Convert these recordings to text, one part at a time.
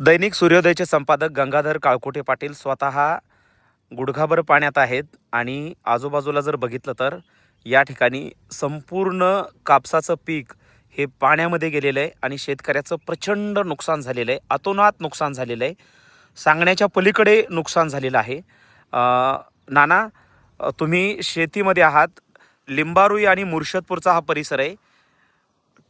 दैनिक सूर्योदयचे संपादक गंगाधर काळकोटे पाटील स्वतः गुडघाभर पाण्यात आहेत आणि आजूबाजूला जर बघितलं तर या ठिकाणी संपूर्ण कापसाचं पीक हे पाण्यामध्ये गेलेलं आहे आणि शेतकऱ्याचं प्रचंड नुकसान झालेलं आहे. अतोनात नुकसान झालेलं आहे. सांगण्याच्या पलीकडे नुकसान झालेलं आहे. नाना तुम्ही शेतीमध्ये आहात. लिंबारुई आणि मुर्शदपूरचा हा परिसर आहे.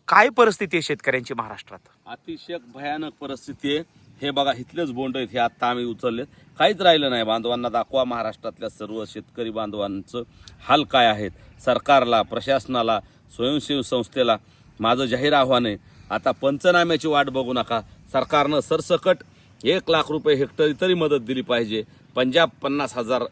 काय परिस्थिती आहे शेतकऱ्यांची महाराष्ट्रात? अतिशय भयानक परिस्थिती आहे. हे बघा इथलेच बोंड आहेत हे आत्ता आम्ही उचलले काहीच राहिलं नाही. बांधवांना दाखवा महाराष्ट्रातल्या सर्व शेतकरी बांधवांचं हाल काय आहेत. सरकारला प्रशासनाला स्वयंसेवी संस्थेला माझं जाहीर आव्हान आहे. आता पंचनाम्याची वाट बघू नका. सरकारनं सरसकट एक लाख रुपये हेक्टरी तरी मदत दिली पाहिजे. पंजाब पन्नास हजार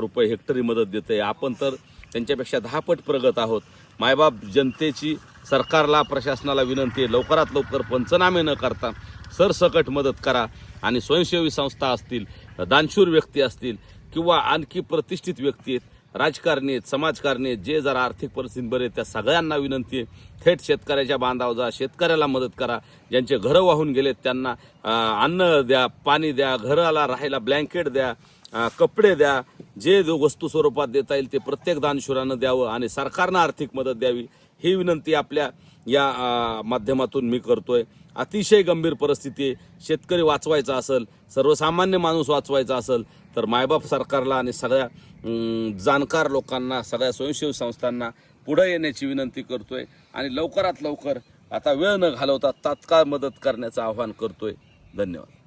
रुपये हेक्टरी मदत देते आपण तर त्यांच्यापेक्षा दहापट प्रगत आहोत. मायबाप जनतेची सरकारला प्रशासनाला विनंती आहे लवकरात लवकर पंचनामे न करता सरसकट मदत करा आणि स्वयंसेवी संस्था असतील दानशूर व्यक्ती असतील किंवा आणखी प्रतिष्ठित व्यक्ती आहेत राजकारणी आहेत समाजकारणी आहेत जे जरा आर्थिक परिस्थिती बरे त्या सगळ्यांना विनंती आहे थेट शेतकऱ्याच्या बांधावर जा शेतकऱ्याला मदत करा. ज्यांचे घरं वाहून गेलेत त्यांना अन्न द्या पाणी द्या घराला राहायला ब्लँकेट द्या कपडे द्या जे जो वस्तू स्वरूपात देता येईल ते प्रत्येक दानशुरानं द्यावं आणि सरकारनं आर्थिक मदत द्यावी ही विनंती आपल्या या माध्यमातून मी करतोय. अतिशय गंभीर परिस्थिती आहे. शेतकरी वाचवायचा असेल सर्वसामान्य माणूस वाचवायचा असेल तर मायबाप सरकारला आणि सगळ्या जाणकार लोकांना सगळ्या स्वयंसेवी संस्थांना पुढे येण्याची विनंती करतोय आणि लवकरात लवकर आता वेळ न घालवता तात्काळ मदत करण्याचं आवाहन करतोय. धन्यवाद.